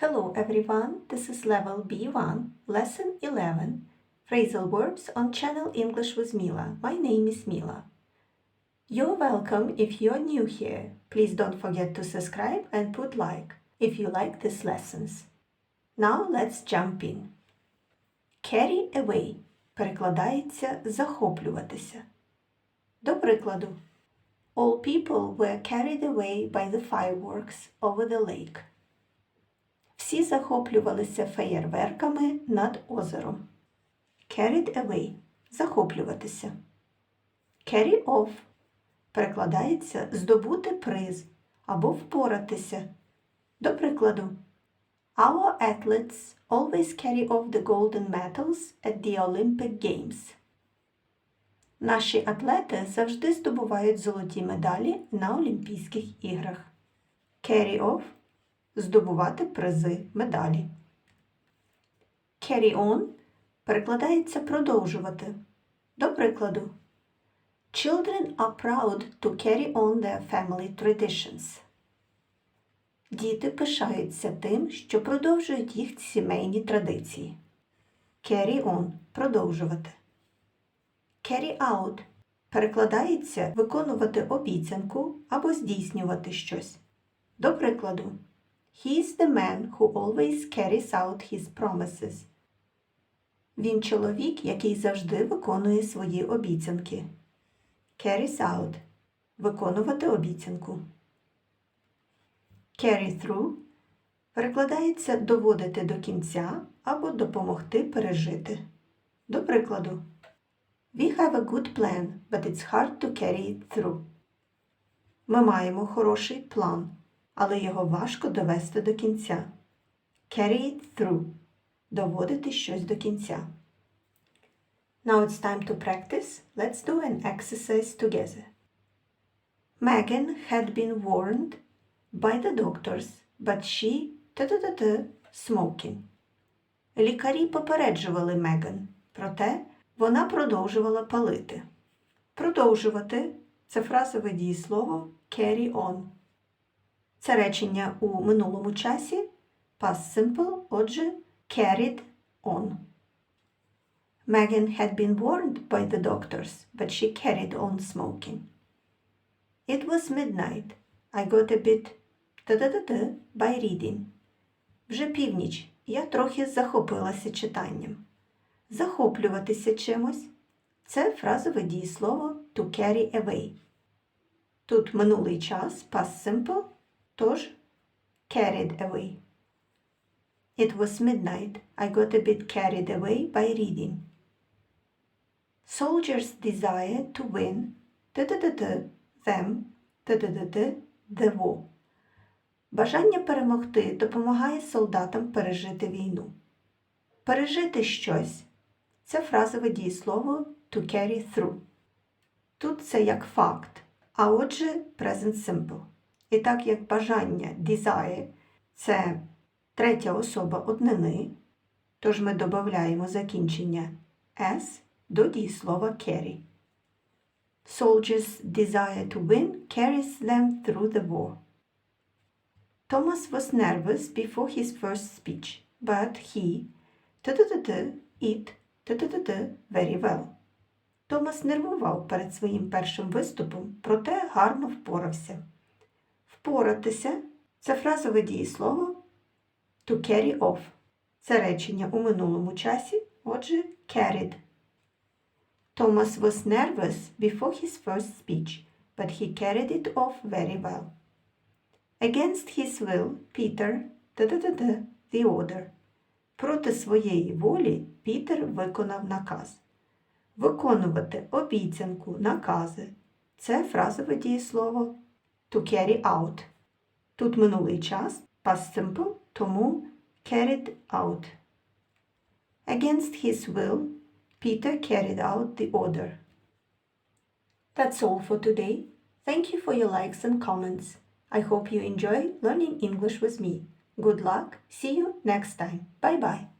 Hello everyone, this is level B1, lesson 11, phrasal verbs on channel English with Mila. My name is Mila. You're welcome if you're new here. Please don't forget to subscribe and put like if you like these lessons. Now let's jump in. Carry away перекладається захоплюватися. До прикладу, All people were carried away by the fireworks over the lake. Всі захоплювалися феєрверками над озером. Carried away захоплюватися. Carry off перекладається здобути приз або впоратися. До прикладу, Our athletes always carry off the golden medals at the Olympic Games. Наші атлети завжди здобувають золоті медалі на Олімпійських іграх. Carry off здобувати призи, медалі. Carry on перекладається продовжувати. До прикладу, Children are proud to carry on their family traditions. Діти пишаються тим, що продовжують їх сімейні традиції. Carry on продовжувати. Carry out перекладається виконувати обіцянку або здійснювати щось. До прикладу, He is the man who always carries out his promises. Він чоловік, який завжди виконує свої обіцянки. Carries out виконувати обіцянку. Carry through перекладається доводити до кінця або допомогти пережити. До прикладу, We have a good plan, but it's hard to carry it through. Ми маємо хороший план, але його важко довести до кінця. Carry it through доводити щось до кінця. Now it's time to practice. Let's do an exercise together. Megan had been warned by the doctors, but she та-та-та-та, smoking. Лікарі попереджували Меган, проте вона продовжувала палити. Продовжувати це фразове дієслово carry on. Це речення у минулому часі past simple, отже, carried on. Megan had been warned by the doctors, but she carried on smoking. It was midnight. I got a bit та-та-та-та by reading. Вже північ. Я трохи захопилася читанням. Захоплюватися чимось це фразове дієслово to carry away. Тут минулий час past simple, тож carried away. It was midnight. I got a bit carried away by reading. Soldiers desire to win them the war. Бажання перемогти допомагає солдатам пережити війну. Пережити щось це фразове дієслово to carry through. Тут це як факт, а отже present simple. І так як бажання desire це третя особа однини, тож ми додаємо закінчення s до дієслова carry. Soldiers' desire to win carries them through the war. Thomas was nervous before his first speech, but he it very well. Томас нервував перед своїм першим виступом, проте гарно впорався. Впоратися це фразове дієслово to carry off. Це речення у минулому часі, отже, carried. Thomas was nervous before his first speech, but he carried it off very well. Against his will, Peter the order. Проти своєї волі Пітер виконав наказ. Виконувати обіцянку, накази це фразове дієслово to carry out. Тут минулий час past simple, тому carried out. Against his will, Peter carried out the order. That's all for today. Thank you for your likes and comments. I hope you enjoy learning English with me. Good luck. See you next time. Bye bye.